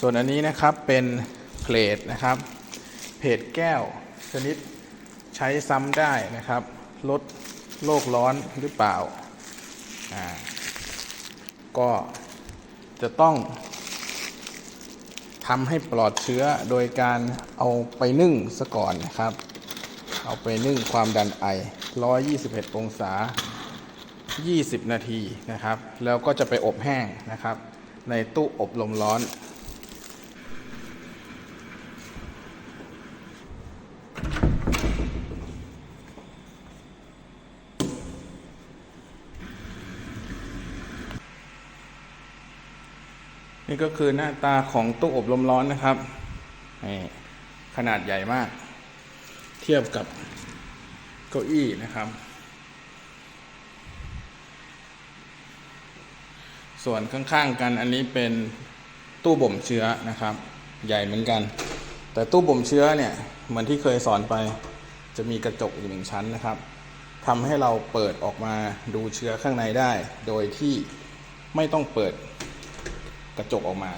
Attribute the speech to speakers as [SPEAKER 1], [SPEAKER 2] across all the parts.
[SPEAKER 1] ส่วนอันนี้นะครับเป็นเพลทนะครับเพจแก้วชนิดใช้ซ้ำได้นะครับ ลดโลกร้อนหรือเปล่าอ่า ก็จะต้องทำให้ปลอดเชื้อโดยการเอาไปนึ่งซะก่อนนะครับ เอาไปนึ่งความดันไอ 121 องศา 20 นาทีนะครับ แล้วก็จะไปอบแห้งนะครับ ในตู้อบลมร้อน นี่ก็คือหน้าตาของตู้อบลมร้อนนะครับนี่ขนาดใหญ่มาก เทียบกับเก้าอี้นะครับ ส่วนข้างๆกันอันนี้เป็นตู้บ่มเชื้อนะครับ ใหญ่เหมือนกัน แต่ตู้บ่มเชื้อเนี่ยเหมือนที่เคยสอนไปจะมีกระจกอยู่หนึ่งชั้นนะครับทำให้เราเปิดออกมาดูเชื้อข้างในได้ โดยที่ไม่ต้องเปิด กระจกออกมา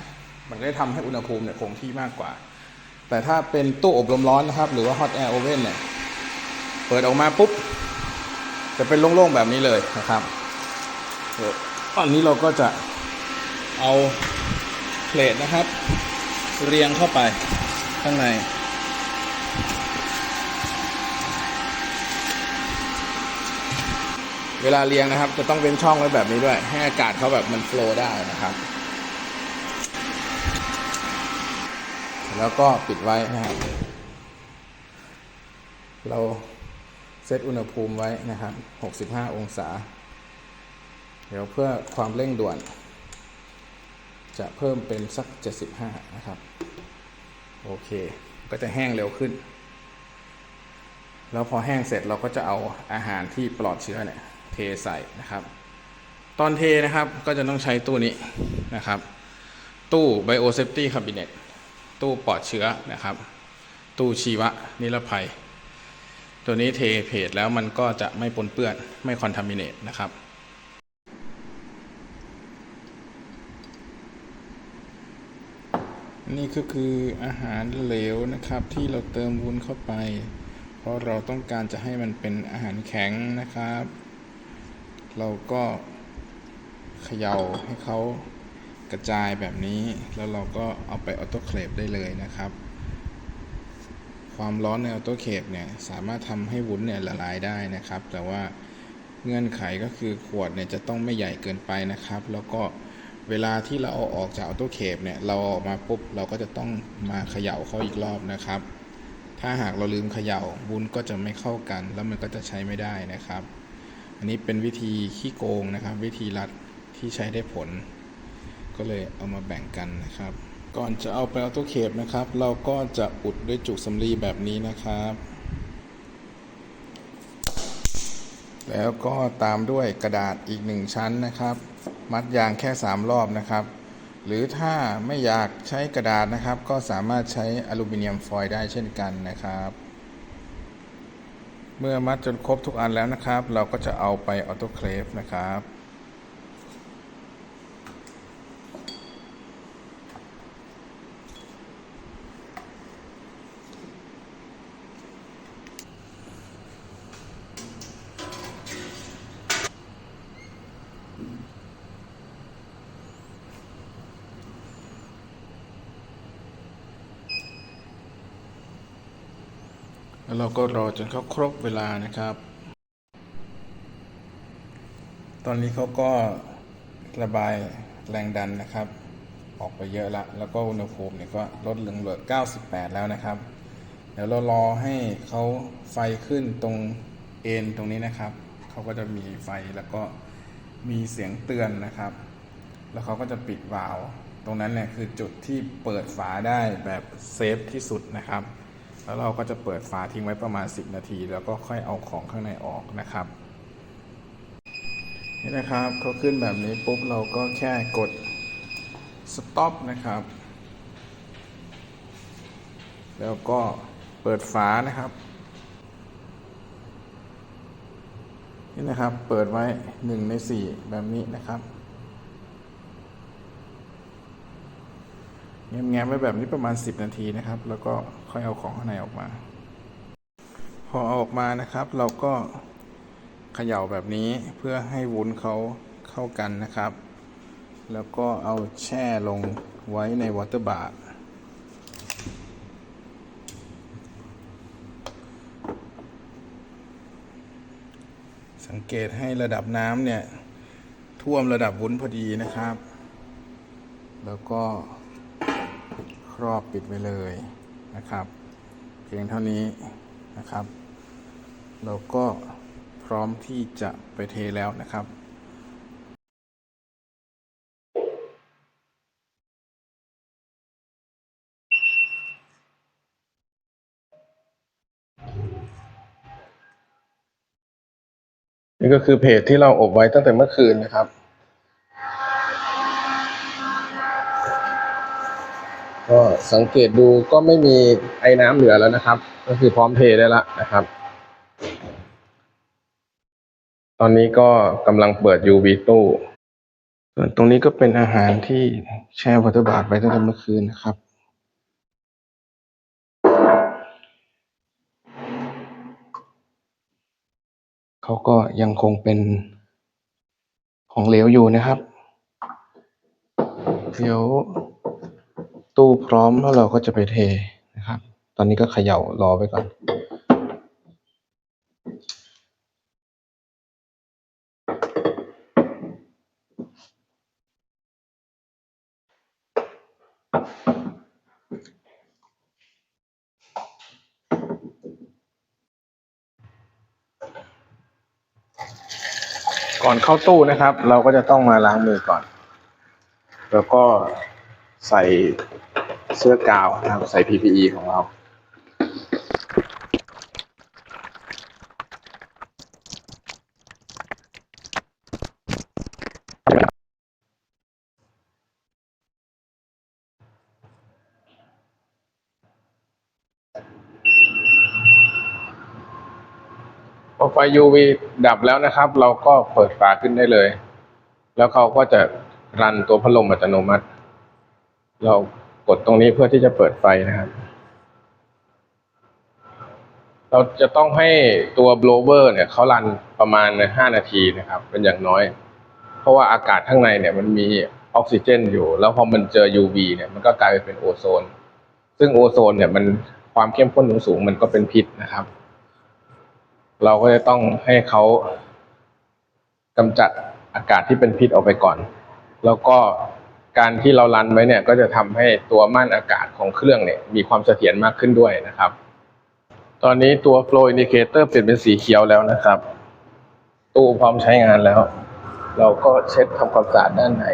[SPEAKER 1] มันก็จะทำให้อุณหภูมิเนี่ยคงที่มากกว่า แต่ถ้าเป็นตู้อบลมร้อนนะครับ หรือว่า hot air oven เนี่ย เปิดออกมาปุ๊บ จะเป็นโล่งๆแบบนี้เลยนะครับตอนนี้เราก็จะเอาเพลทนะครับ เรียงเข้าไปข้างในเวลาเรียงนะครับ จะต้องเป็นช่องไว้แบบนี้ด้วย ให้อากาศเขาแบบมันโฟล์ได้นะครับ แล้วก็ปิดไว้นะครับ เราเซตอุณหภูมิไว้นะครับ 65 องศา เดี๋ยวเพื่อความเร่งด่วน จะเพิ่มเป็นสัก 75 นะครับ โอเค ก็จะแห้งเร็วขึ้น แล้วพอแห้งเสร็จเราก็จะเอาอาหารที่ปลอดเชื้อเนี่ยเทใส่นะครับ ตอนเทนะครับก็จะต้องใช้ตู้นี้นะครับ ตู้ Biosafety Cabinet ตู้ปลอดเชื้อนะครับ ตู้ชีวะนิรภัย ตัวนี้เทเพจแล้วมันก็จะไม่ปนเปื้อนไม่คอนทามิเนตนะครับนี่ก็คืออาหารเหลวนะครับ ที่เราเติมวุ้นเข้าไป เพราะเราต้องการจะให้มันเป็นอาหารแข็งนะครับ เราก็เขย่าให้เขา กระจายแบบนี้แล้วเราก็เอาไปออโต้เคลฟได้เลยนะครับ ความร้อนในออโต้เคลฟเนี่ยสามารถทำให้วุ้นเนี่ยละลายได้นะครับ แต่ว่าเงื่อนไขก็คือขวดเนี่ยจะต้องไม่ใหญ่เกินไปนะครับ แล้วก็เวลาที่เราเอาออกจากออโต้เคลฟเนี่ยเราเอาออกมาปุ๊บเราก็จะต้องมาเขย่าเขาอีกรอบนะครับ ถ้าหากเราลืมเขย่าวุ้นก็จะไม่เข้ากัน แล้วมันก็จะใช้ไม่ได้นะครับ อันนี้เป็นวิธีขี้โกงนะครับ วิธีรัดที่ใช้ได้ผล ก็เลยเอามาแบ่งกันนะครับ ก่อนจะเอาไปออโตเคปนะครับ เราก็จะอุดด้วยจุกสำลีแบบนี้นะครับ แล้วก็ตามด้วยกระดาษอีกหนึ่งชั้นนะครับ มัดยางแค่ 3 รอบนะครับ หรือถ้าไม่อยากใช้กระดาษนะครับ ก็สามารถใช้อลูมิเนียมฟอยล์ได้เช่นกันนะครับเมื่อมัดจนครบทุกอันแล้วนะครับ เราก็จะเอาไปออโตเคลฟนะครับ เราก็รอจนเขาครบเวลานะครับ ตอนนี้เขาก็ระบายแรงดันนะครับ ออกไปเยอะละ แล้วก็อุณหภูมิเนี่ยก็ลดลงเหลือ 98 แล้วนะครับ เดี๋ยวเรารอให้เขาไฟขึ้นตรงเอ็นตรงนี้นะครับ เขาก็จะมีไฟแล้วก็มีเสียงเตือนนะครับ แล้วเขาก็จะปิดวาล์วตรงนั้นเนี่ยคือจุดที่เปิดฝาได้แบบเซฟที่สุดนะครับ แล้วเราก็จะเปิดฝาทิ้งไว้ประมาณ 10 นาที แล้วก็ค่อยเอาของข้างในออกนะครับนี่นะครับเขาขึ้นแบบนี้ปุ๊บเราก็แค่กด stop นะครับ แล้วก็เปิดฝานะครับนี่นะครับ เปิดไว้1ใน4แบบนี้นะครับ แง้มๆไว้แบบนี้ประมาณ 10 นาทีนะครับ แล้วก็ค่อยเอาของข้างในออกมา พอเอาออกมานะครับ เราก็เขย่าแบบนี้เพื่อให้วุ้นเขาเข้ากันนะครับ แล้วก็เอาแช่ลงไว้ในวอเตอร์บาร์สังเกตให้ระดับน้ำเนี่ย ท่วมระดับวุ้นพอดีนะครับ แล้วก็ รอบปิดไว้เลยนะครับ เพียงเท่านี้นะครับ เราก็พร้อมที่จะไปเทแล้วนะครับนี่ก็คือเพจที่เราอบไว้ตั้งแต่เมื่อคืนนะครับ ก็สังเกตดูก็ไม่มีไอ้น้ำเหลือแล้วนะครับ ก็คือพร้อมเทได้แล้วนะครับ ตอนนี้ก็กำลังเปิด UV ตู้ส่วนตรงนี้ก็เป็นอาหารที่แช่วัตถุบาทไว้ตั้งแต่เมื่อคืนนะครับเขาก็ยังคงเป็นของเหลวอยู่นะครับ เดี๋ยว ตู้พร้อมแล้วเราก็จะไปเทนะครับ ตอนนี้ก็เขย่ารอไว้ก่อน ก่อนเข้าตู้นะครับ เราก็จะต้องมาล้างมือก่อน แล้วก็ ใส่เสื้อกาวนะครับ ใส่ PPE ของเรา พอไฟ UV ดับแล้วนะครับ เราก็เปิดฝาขึ้นได้เลย แล้วเขาก็จะรันตัวพัดลมอัตโนมัติ เรากดตรงนี้เพื่อที่จะเปิดไฟนะครับ เราจะต้องให้ตัวโบลเวอร์เนี่ยเขารันประมาณ 5 นาทีนะครับ เป็นอย่างน้อย เพราะว่าอากาศข้างในเนี่ยมันมีออกซิเจนอยู่ แล้วพอมันเจอ UV เนี่ยมันก็กลายไปเป็นโอโซน ซึ่งโอโซนเนี่ยมันความเข้มข้นสูงมันก็เป็นพิษนะครับ เราก็จะต้องให้เขากำจัดอากาศที่เป็นพิษออกไปก่อน แล้วก็ การที่เรารันไว้เนี่ยก็จะทำให้ตัวม่านอากาศของเครื่องเนี่ยมีความเสถียรมากขึ้นด้วยนะครับ ตอนนี้ตัว flow indicator เปลี่ยนเป็นสีเขียวแล้วนะครับ ตู้พร้อมใช้งานแล้ว เราก็เช็ดทำความสะอาดด้านใน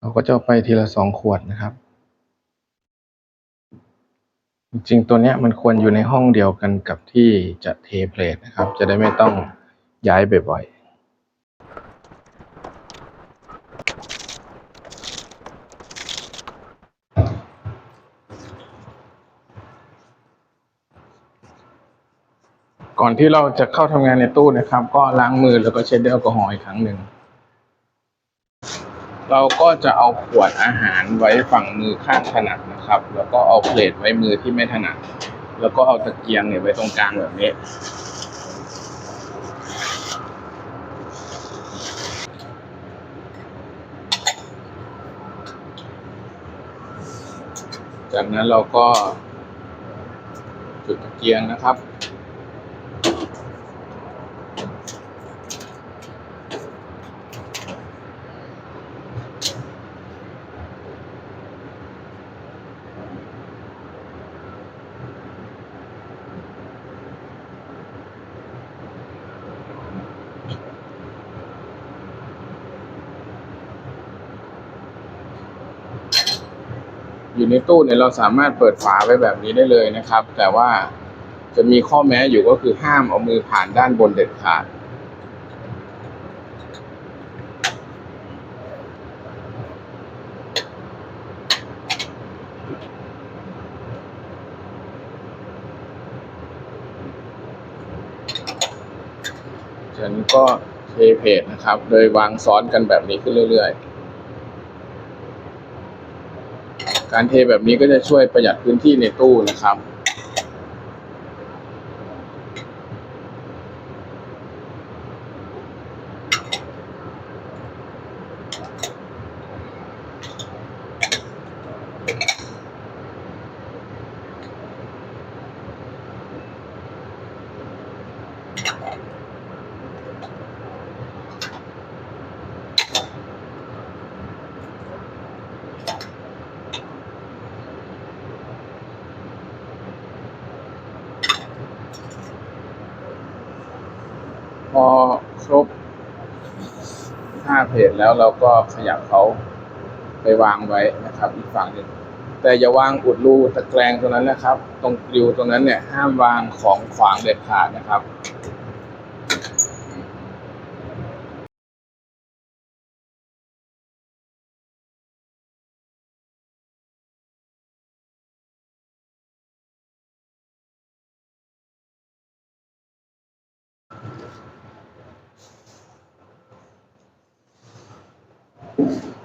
[SPEAKER 1] เราก็จะไปทีละสองขวดนะครับ จริงๆตัวเนี้ยมันควรอยู่ในห้องเดียวกันกับที่จะเทเพลทนะครับ จะได้ไม่ต้องย้ายบ่อยๆ ก่อนที่เราจะเข้าทำงานในตู้นะครับ ก็ล้างมือแล้วก็เช็ดด้วยแอลกอฮอล์อีกครั้งหนึ่ง เราก็จะเอาขวดอาหารไว้ฝั่งมือข้างถนัดนะครับ แล้วก็เอาเพลทไว้มือที่ไม่ถนัด แล้วก็เอาตะเกียงเนี่ยไว้ตรงกลางแบบนี้จากนั้นเราก็จุดตะเกียงนะครับ ในตู้เนี่ยเราสามารถเปิดฝาไว้แบบนี้ได้เลยนะครับ แต่ว่าจะมีข้อแม้อยู่ก็คือห้ามเอามือผ่านด้านบนเด็ดขาดจากนั้นก็เทเพจนะครับ โดยวางซ้อนกันแบบนี้ขึ้นเรื่อยๆ การเทแบบนี้ก็จะช่วยประหยัดพื้นที่ในตู้นะครับ พอครบห้าเพจแล้วเราก็ขยับเขาไปวางไว้นะครับ อีกฝั่งหนึ่งแต่อย่าวางอุดรูตะแกรงตรงนั้นนะครับ ตรงกริวตรงนั้นเนี่ยห้ามวางของขวางเด็ดขาดนะครับ Thank you.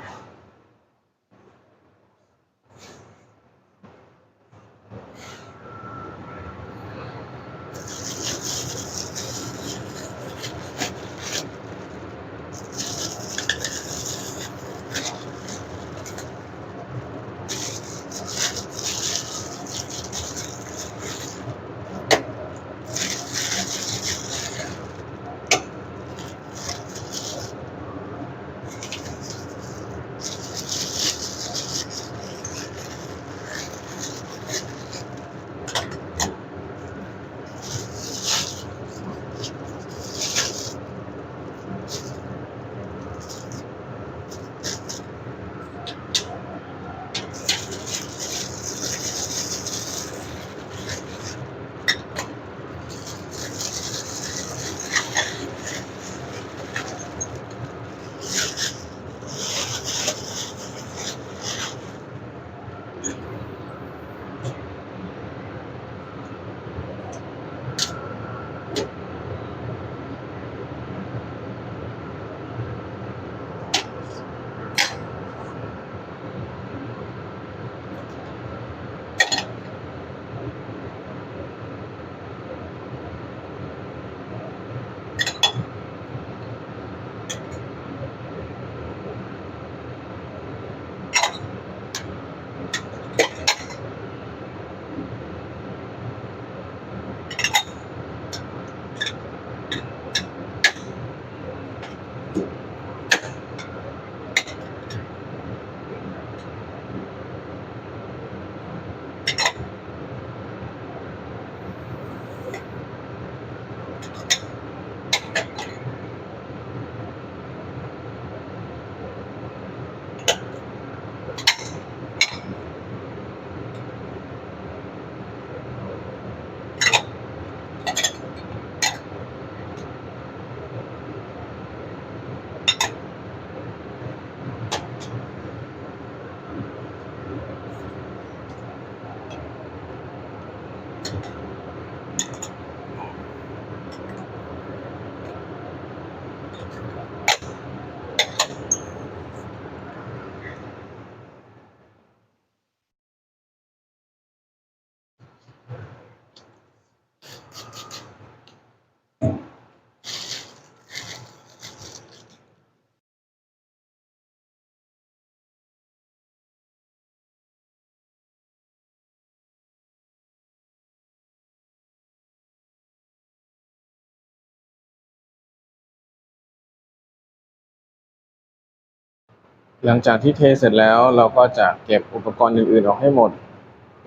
[SPEAKER 1] หลังจากที่เทเสร็จแล้วเราก็จะเก็บอุปกรณ์อื่นๆออกให้หมด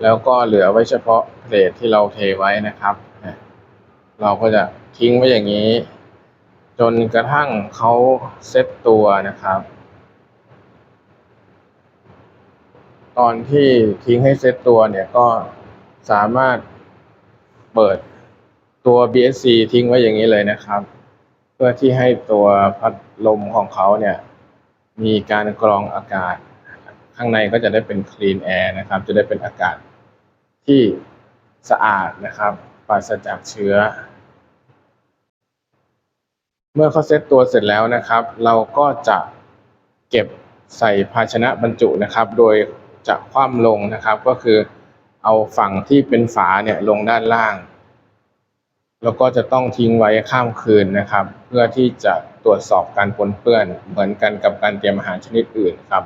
[SPEAKER 1] แล้วก็เหลือไว้เฉพาะเพลทที่เราเทไว้นะครับ เราก็จะทิ้งไว้อย่างนี้ จนกระทั่งเขาเซตตัวนะครับ ตอนที่ทิ้งให้เซตตัวเนี่ยก็สามารถเปิดตัว BSC ทิ้งไว้อย่างนี้เลยนะครับ เพื่อที่ให้ตัวพัดลมของเขาเนี่ย มีการกรองอากาศ ข้างในก็จะได้เป็น clean air นะครับ จะได้เป็นอากาศที่สะอาดนะครับ ปราศจากเชื้อ เมื่อเขาเซตตัวเสร็จแล้วนะครับ เราก็จะเก็บใส่ภาชนะบรรจุนะครับ โดยจะคว่ำลงนะครับ ก็คือเอาฝั่งที่เป็นฝาเนี่ยลงด้านล่าง แล้วก็จะต้องทิ้งไว้ข้ามคืนนะครับ เพื่อที่จะ ตรวจสอบการปนเปื้อนเหมือนกันกับการเตรียมอาหารชนิดอื่นครับ